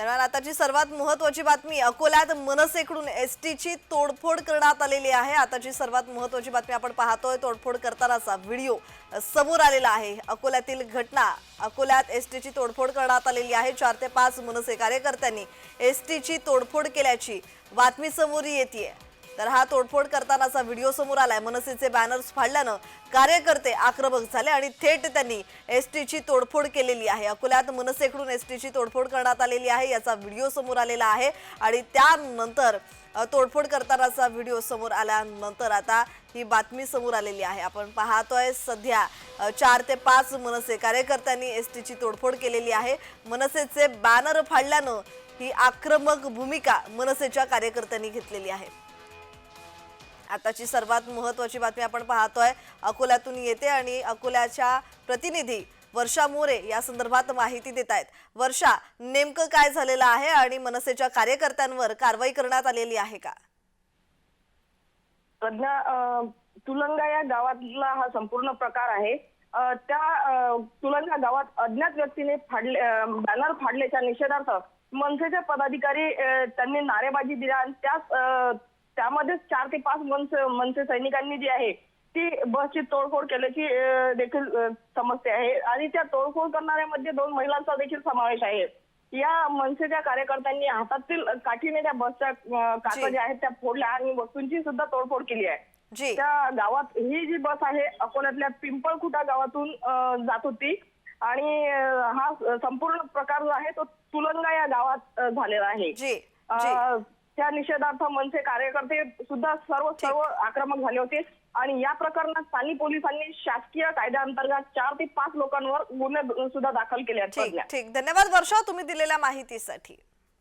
दरम्यान आताची सर्वात महत्वाची बातमी अकोल्यात मनसेकडून एस टीची तोडफोड करण्यात आलेली आहे. आताची सर्वात महत्वाची बातमी आपण पाहतोय तोडफोड करतानाचा व्हिडिओ समोर आलेला आहे. अकोल्यातील घटना अकोल्यात एस टीची तोडफोड करण्यात आलेली आहे. चार ते पाच मनसे कार्यकर्त्यांनी एस टीची तोडफोड केल्याची बातमी समोर येते तर हा तोडफोड करतानाचा व्हिडिओ समोर आलाय. मनसेचे बॅनर्स फाडल्यानं कार्यकर्ते आक्रमक झाले आणि थेट त्यांनी एस टीची तोडफोड केलेली आहे. अकोल्यात मनसेकडून एस टीची तोडफोड करण्यात आलेली आहे याचा व्हिडिओ समोर आलेला आहे आणि त्यानंतर तोडफोड करतानाचा व्हिडिओ समोर आल्यानंतर आता ही बातमी समोर आलेली आहे. आपण पाहतोय सध्या चार ते पाच मनसे कार्यकर्त्यांनी एस टीची तोडफोड केलेली आहे. मनसेचे बॅनर फाडल्यानं ही आक्रमक भूमिका मनसेच्या कार्यकर्त्यांनी घेतलेली आहे. आताची सर्वात महत्वाची बातमी आपण पाहतोय. अकोल्यातून येते आणि अकोल्याच्या प्रतिनिधी वर्षा मोरे या संदर्भात माहिती देत आहेत वर्षा नेमकं काय झालेलं आहे आणि मनसेच्या कार्यकर्त्यांवर कारवाई करण्यात आलेली आहे का? तुलंगा या गावातला हा संपूर्ण प्रकार आहे. त्या तुलंगा गावात अज्ञात व्यक्तीने फाडले बॅनर फाडल्याच्या निषेधार्थ मनसेचे पदाधिकारी त्यांनी नारेबाजी दिल्या आणि त्याच त्यामध्येच चार ते पाच मनसे मनसे सैनिकांनी जी आहे ती बसची तोडफोड केल्याची देखील समजते आहे. आणि त्या तोडफोड करणाऱ्यामध्ये दोन महिलांचा देखील समावेश आहे. या मनसेच्या कार्यकर्त्यांनी हातातील काठीने त्या बसच्या काचा जी. ज्या आहेत त्या फोडल्या आणि वस्तूंची सुद्धा तोडफोड केली आहे. त्या गावात ही जी बस आहे अकोल्यातल्या पिंपळखुटा गावातून जात होती. आणि हा संपूर्ण प्रकार जो आहे तो तुलंगा या गावात झालेला आहे. त्या निषेधार्थ मनसे कार्यकर्ते सुद्धा सर्व सर्व आक्रमक झाले होते. आणि या प्रकरणात स्थानिक पोलिसांनी शासकीय कायद्याअंतर्गत चार ते पाच लोकांवर गुन्हे सुद्धा दाखल केले आहेत. ठीक. धन्यवाद वर्षा तुम्ही दिलेल्या माहितीसाठी.